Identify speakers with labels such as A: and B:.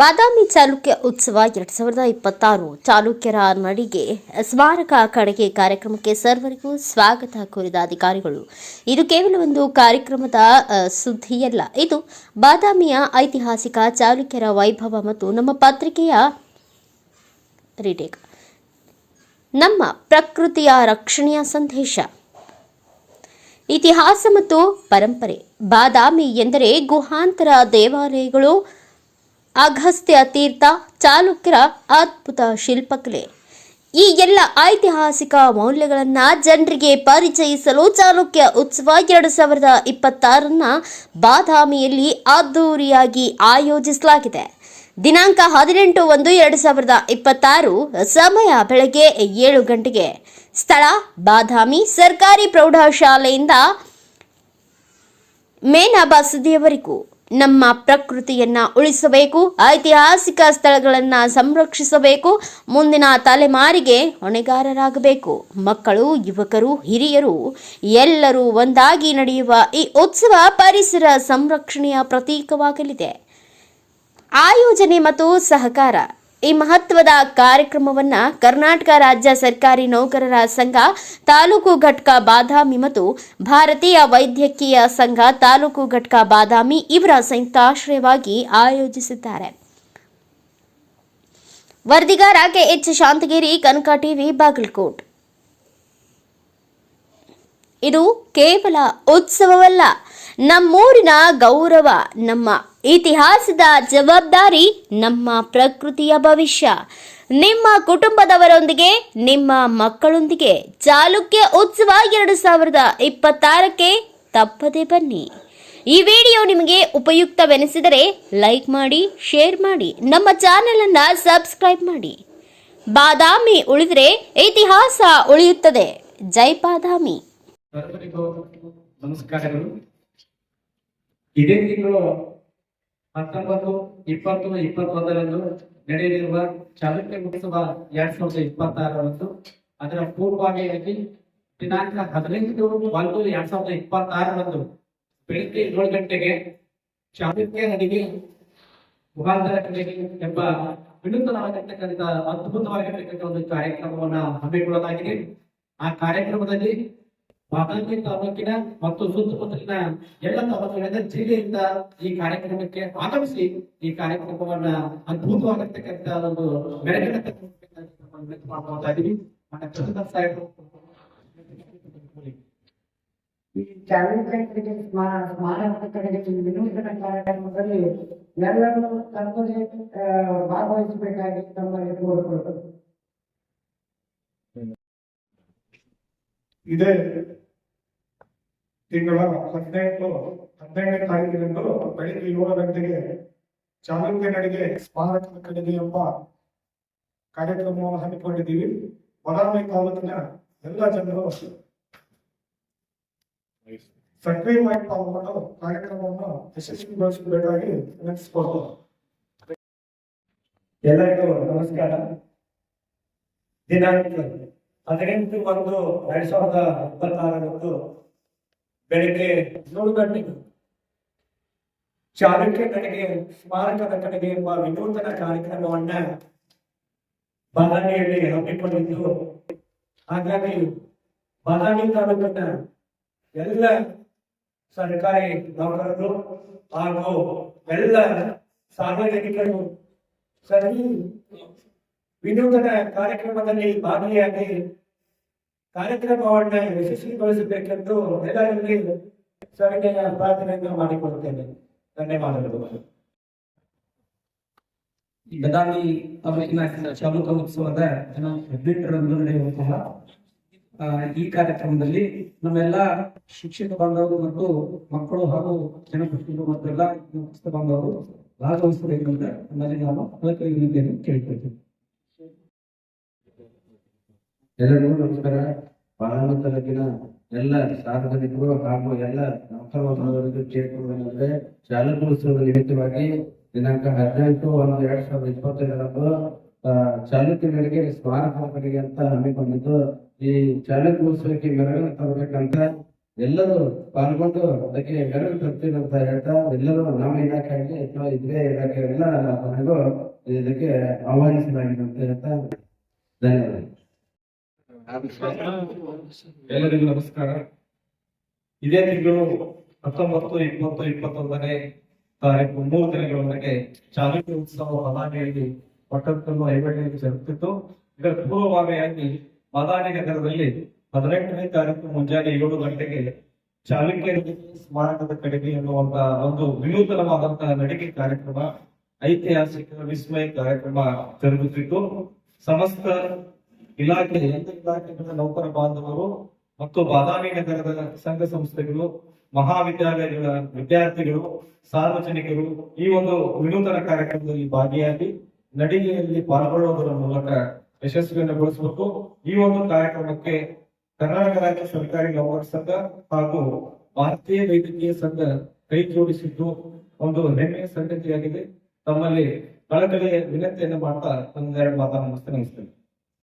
A: ಬಾದಾಮಿ ಚಾಲುಕ್ಯ ಉತ್ಸವ ಎರಡ್ ಸಾವಿರದ ಇಪ್ಪತ್ತಾರು. ಚಾಲುಕ್ಯರ ನಡಿಗೆ ಸ್ಮಾರಕ ಕಡೆಗೆ ಕಾರ್ಯಕ್ರಮಕ್ಕೆ ಸರ್ವರಿಗೂ ಸ್ವಾಗತ ಕೋರಿದ ಅಧಿಕಾರಿಗಳು. ಇದು ಕೇವಲ ಒಂದು ಕಾರ್ಯಕ್ರಮದ ಸುದ್ದಿಯಲ್ಲ. ಇದು ಬಾದಾಮಿಯ ಐತಿಹಾಸಿಕ ಚಾಲುಕ್ಯರ ವೈಭವ ಮತ್ತು ನಮ್ಮ ಪತ್ರಿಕೆಯ ರೀಟೇಕ್. ನಮ್ಮ ಪ್ರಕೃತಿಯ ರಕ್ಷಣೆಯ ಸಂದೇಶ. ಇತಿಹಾಸ ಮತ್ತು ಪರಂಪರೆ. ಬಾದಾಮಿ ಎಂದರೆ ಗುಹಾಂತರ ದೇವಾಲಯಗಳು ಅಗಸ್ತ್ಯ ತೀರ್ಥ ಚಾಲುಕ್ಯರ ಅದ್ಭುತ ಶಿಲ್ಪಕಲೆ. ಈ ಎಲ್ಲ ಐತಿಹಾಸಿಕ ಮೌಲ್ಯಗಳನ್ನು ಜನರಿಗೆ ಪರಿಚಯಿಸಲು ಚಾಲುಕ್ಯ ಉತ್ಸವ ಎರಡು ಸಾವಿರದ ಇಪ್ಪತ್ತಾರನ್ನ ಬಾದಾಮಿಯಲ್ಲಿ ಅದ್ದೂರಿಯಾಗಿ ಆಯೋಜಿಸಲಾಗಿದೆ. ದಿನಾಂಕ ಹದಿನೆಂಟು ಒಂದು ಎರಡು ಸಾವಿರದ ಇಪ್ಪತ್ತಾರು ಸಮಯ ಬೆಳಗ್ಗೆ ಏಳು ಗಂಟೆಗೆ. ಸ್ಥಳ ಬಾದಾಮಿ ಸರ್ಕಾರಿ ಪ್ರೌಢಶಾಲೆಯಿಂದ ಮೇನಾ ಬಸದಿಯವರೆಗೂ ನಮ್ಮ ಪ್ರಕೃತಿಯನ್ನ ಉಳಿಸಬೇಕು, ಐತಿಹಾಸಿಕ ಸ್ಥಳಗಳನ್ನು ಸಂರಕ್ಷಿಸಬೇಕು, ಮುಂದಿನ ತಲೆಮಾರಿಗೆ ಹೊಣೆಗಾರರಾಗಬೇಕು. ಮಕ್ಕಳು, ಯುವಕರು, ಹಿರಿಯರು, ಎಲ್ಲರೂ ಒಂದಾಗಿ ನಡೆಯುವ ಈ ಉತ್ಸವ ಪರಿಸರ ಸಂರಕ್ಷಣೆಯ ಪ್ರತೀಕವಾಗಲಿದೆ. ಆಯೋಜನೆ ಮತ್ತು ಸಹಕಾರ. ಈ ಮಹತ್ವದ ಕಾರ್ಯಕ್ರಮವನ್ನ ಕರ್ನಾಟಕ ರಾಜ್ಯ ಸರ್ಕಾರಿ ನೌಕರರ ಸಂಘ, ತಾಲೂಕು ಘಟಕ ಬಾದಾಮಿ ಮತ್ತು ಭಾರತೀಯ ವೈದ್ಯಕೀಯ ಸಂಘ, ತಾಲೂಕು ಘಟಕ ಬಾದಾಮಿ ಇವರ ಸಂಯುಕ್ತಾಶ್ರಯವಾಗಿ ಆಯೋಜಿಸಿದ್ದಾರೆ. ವರದಿಗಾರ K H Shantagiri, Kanaka TV, Bagalkot. ಇದು ಕೇವಲ ಉತ್ಸವವಲ್ಲ ನಮ್ಮೂರಿನ ಗೌರವ, ನಮ್ಮ ಇತಿಹಾಸದ ಜವಾಬ್ದಾರಿ, ನಮ್ಮ ಪ್ರಕೃತಿಯ ಭವಿಷ್ಯ. ನಿಮ್ಮ ಕುಟುಂಬದವರೊಂದಿಗೆ, ನಿಮ್ಮ ಮಕ್ಕಳೊಂದಿಗೆ ಚಾಲುಕ್ಯ ಉತ್ಸವ ಎರಡು ಸಾವಿರದ ಇಪ್ಪತ್ತಾರಕ್ಕೆ ತಪ್ಪದೆ ಬನ್ನಿ. ಈ ವಿಡಿಯೋ ನಿಮಗೆ ಉಪಯುಕ್ತವೆನಿಸಿದರೆ ಲೈಕ್ ಮಾಡಿ, ಶೇರ್ ಮಾಡಿ, ನಮ್ಮ ಚಾನೆಲ್ ಅನ್ನ ಸಬ್ಸ್ಕ್ರೈಬ್ ಮಾಡಿ. ಬಾದಾಮಿ ಉಳಿದರೆ ಇತಿಹಾಸ ಉಳಿಯುತ್ತದೆ. ಜೈ ಬಾದಾಮಿ.
B: ನಮಸ್ಕಾರಗಳು. ಇದೇ ತಿಂಗಳು ಹತ್ತೊಂಬತ್ತು, ಇಪ್ಪತ್ತು, ಇಪ್ಪತ್ತೊಂದರಂದು ನಡೆಯಲಿರುವ ಚಾಲುಕ್ಯ ಉತ್ಸವ ಎರಡ್ ಸಾವಿರದ ಇಪ್ಪತ್ತಾರರಂದು ಅದರ ಪೂರ್ವಭಾವಿಯಾಗಿ ದಿನಾಂಕ ಹದಿನೆಂಟು ಒಂದು ಎರಡ್ ಸಾವಿರದ ಇಪ್ಪತ್ತಾರರಂದು ಬೆಳಿಗ್ಗೆ ಏಳು ಗಂಟೆಗೆ ಚಾಲುಕ್ಯ ನಡಿಗೆ ಮುಖಾಂತರ ಎಂಬ ವಿನೂತನವಾಗಿರ್ತಕ್ಕಂಥ ಅದ್ಭುತವಾಗಿರ್ತಕ್ಕಂಥ ಒಂದು ಕಾರ್ಯಕ್ರಮವನ್ನ ಹಮ್ಮಿಕೊಳ್ಳಲಾಗಿದೆ. ಆ ಕಾರ್ಯಕ್ರಮದಲ್ಲಿ ಬಾದಾಮಿ ತಾಲೂಕಿನ ಮತ್ತು ಸುತ್ತಮುತ್ತಲಿನ ಎಲ್ಲ ತಾಲೂಕುಗಳಿಂದ ಜಿಲ್ಲೆಯಿಂದ ಈ ಕಾರ್ಯಕ್ರಮಕ್ಕೆ ಆಗಮಿಸಿ ಈ ಕಾರ್ಯಕ್ರಮವನ್ನ ಅದ್ಭುತವಾಗಿರ್ತಕ್ಕಂಥ ಒಂದು ಮಾಡ್ತಾ ಇದೀವಿ
C: ಈ ಸ್ಮಾರಕ ವಿನೂತನ ಕಾರ್ಯಕ್ರಮದಲ್ಲಿ ಎಲ್ಲರೂ ಭಾಗವಹಿಸಬೇಕಾಗಿ ತಮ್ಮಲ್ಲಿ
D: ಇದೇ ತಿಂಗಳ ಹದಿನೆಂಟು, ಹದಿನೆಂಟನೇ ತಾರೀಕಿನಂದು ಬೆಳಿಗ್ಗೆ ಏಳು ಗಂಟೆಗೆ ಚಾಲುಕ್ಯ ನಡಿಗೆ ಸ್ಮಾರಕ ಕಡೆಗೆ ಎಂಬ ಕಾರ್ಯಕ್ರಮವನ್ನು ಹಮ್ಮಿಕೊಂಡಿದ್ದೀವಿ. ಬಡಾವಣೆ ತಾಲೂಕಿನ ಎಲ್ಲ ಜನರು ಸಕ್ರಿಯವಾಗಿ ಪಾಲ್ಗೊಂಡು ಕಾರ್ಯಕ್ರಮವನ್ನು ಯಶಸ್ವಿಗೊಳಿಸಬೇಕಾಗಿ ವಿನಂತಿಸಿಕೊಳ್ತೇವೆ.
B: ಎಲ್ಲರಿಗೂ ನಮಸ್ಕಾರ. ದಿನಾಂಕ ಹದಿನೆಂಟು ಒಂದು ಎರಡ್ ಸಾವಿರದ ಇಪ್ಪತ್ತಾರರಂದು ಬೆಳಿಗ್ಗೆ ಏಳು ಗಂಟೆಗೆ ಚಾಲುಕ್ಯ ಕಡೆಗೆ, ಸ್ಮಾರಕದ ಕಡೆಗೆ ಎಂಬ ವಿನೂತನ ಕಾರ್ಯಕ್ರಮವನ್ನ ಬಾದಾಮಿಯಲ್ಲಿ ಹಮ್ಮಿಕೊಂಡಿದ್ದು. ಹಾಗಾಗಿ ಬಾದಾಮಿ ತಾಲೂಕಿನ ಎಲ್ಲ ಸರ್ಕಾರಿ ನೌಕರರು ಹಾಗೂ ಎಲ್ಲ ಸಾರ್ವಜನಿಕರು ಸರಿ ವಿನೂತನ ಕಾರ್ಯಕ್ರಮದಲ್ಲಿ ಭಾಗಿಯಾಗಿ ಕಾರ್ಯಕ್ರಮವನ್ನ ಯಶಸ್ವಿಗೊಳಿಸಬೇಕೆಂದು ಎಲ್ಲರಲ್ಲಿ ಪ್ರಾರ್ಥನೆಯನ್ನು ಮಾಡಿಕೊಡುತ್ತೇನೆ ಧನ್ಯವಾದಗಳು.
E: ಬದಾಮಿ ತಾಲೂಕಿನ ಉತ್ಸವದ ನಡೆಯುವಂತಹ ಈ ಕಾರ್ಯಕ್ರಮದಲ್ಲಿ ನಮ್ಮೆಲ್ಲ ಶಿಕ್ಷಕ ಬಾಂಧವರು ಮತ್ತು ಮಕ್ಕಳು ಹಾಗೂ ಜನಪ್ರತಿನಿಧಿಗಳು ಮತ್ತು ಎಲ್ಲ ಬಾಂಧವರು ಭಾಗವಹಿಸಬೇಕಂತ ನಮ್ಮಲ್ಲಿ ನಾನು ಕೇಳಿಕೊಳ್ತೀನಿ.
F: ಎಲ್ಲರಿಗೂ ನಮಸ್ಕಾರ ತಾಲೂಕಿನ ಎಲ್ಲ ಸಾರ್ವಜನಿಕರು ಹಾಗೂ ಎಲ್ಲ ನೌಕರರಿಗೆ ಕೇಳಿಕೊಳ್ಳುವುದಂದ್ರೆ ಚಾಲಕೋತ್ಸವದ ನಿಮಿತ್ತವಾಗಿ ದಿನಾಂಕ ಹದಿನೆಂಟು ಒಂದು ಎರಡ್ ಸಾವಿರದ ಇಪ್ಪತ್ತೈದರಂದು ಆ, ಚಾಲುಕ್ಯಗಳಿಗೆ ಸ್ಮಾರಕ ಕಡೆಗೆ ಅಂತ ಹಮ್ಮಿಕೊಂಡಿದ್ದು ಈ ಚಾಲಕೋತ್ಸವಕ್ಕೆ ಮೆರಗನ್ನು ತರಬೇಕಂತ ಎಲ್ಲರೂ ಪಾಲ್ಗೊಂಡು ಅದಕ್ಕೆ ಮೆರಗು ತರ್ತೀವಿ ಅಂತ ಹೇಳ್ತಾ ಎಲ್ಲರೂ ನಮ್ಮ ಇಲಾಖೆ ಆಗಲಿ ಅಥವಾ ಇದೇ ಇಲಾಖೆ ಎಲ್ಲ ಇದಕ್ಕೆ ಆಹ್ವಾನಿಸಲಾಗಿದೆ ಅಂತ ಹೇಳ್ತಾ ಧನ್ಯವಾದ
E: ಎಲ್ಲರಿಗೂ ನಮಸ್ಕಾರ. ಇದೇ ತಿಂಗಳು ಹತ್ತೊಂಬತ್ತು, ಇಪ್ಪತ್ತು, ಇಪ್ಪತ್ತೊಂದನೇ ತಾರೀಕು ಮೂರು ದಿನಗಳವರೆಗೆ ಚಾಲುಕ್ಯ ಉತ್ಸವ ಬದಾಮಿಯಲ್ಲಿ ಪಟ್ಟದಕಲ್ಲು ಐವಳ್ಳಿಯಲ್ಲಿ ಜರುಗುತ್ತಿತ್ತು. ಇದರ ಪೂರ್ವಭಾವಿಯಾಗಿ ಬದಾಮಿ ನಗರದಲ್ಲಿ ಹದಿನೆಂಟನೇ ತಾರೀಕು ಮುಂಜಾನೆ ಏಳು ಗಂಟೆಗೆ ಚಾಲುಕ್ಯ ಸ್ಮಾರಕದ ಕಡೆಗೆ ಎನ್ನುವಂತ ಒಂದು ವಿನೂತನವಾದಂತಹ ನಡಿಗೆ ಕಾರ್ಯಕ್ರಮ, ಐತಿಹಾಸಿಕ ವಿಸ್ಮಯ ಕಾರ್ಯಕ್ರಮ ಜರುಗುತ್ತಿತ್ತು. ಸಮಸ್ತ ಇಲಾಖೆ ಎಲ್ಲ ಇಲಾಖೆಗಳ ನೌಕರ ಬಾಂಧವರು ಮತ್ತು ಬಾದಾಮಿ ನಗರದ ಸಂಘ ಸಂಸ್ಥೆಗಳು, ಮಹಾವಿದ್ಯಾಲಯಗಳ ವಿದ್ಯಾರ್ಥಿಗಳು, ಸಾರ್ವಜನಿಕರು ಈ ಒಂದು ವಿನೂತನ ಕಾರ್ಯಕ್ರಮದಲ್ಲಿ ಭಾಗಿಯಾಗಿ ನಡಿಗೆಯಲ್ಲಿ ಪಾಲ್ಗೊಳ್ಳುವುದರ ಮೂಲಕ ಯಶಸ್ವಿಯನ್ನುಗೊಳಿಸಬೇಕು ಈ ಒಂದು ಕಾರ್ಯಕ್ರಮಕ್ಕೆ ಕರ್ನಾಟಕ ರಾಜ್ಯ ಸರ್ಕಾರಿ ನೌಕರ ಸಂಘ ಹಾಗೂ ಭಾರತೀಯ ವೈದ್ಯಕೀಯ ಸಂಘ ಕೈ ಜೋಡಿಸಿದ್ದು ಒಂದು ಹೆಮ್ಮೆಯ ಸಂಗತಿಯಾಗಿದೆ. ತಮ್ಮಲ್ಲಿ ಕಳಕಳಿಯ ವಿನಂತಿಯನ್ನು ಮಾಡ್ತಾ ಒಂದೆರಡು ಮಾತನ್ನು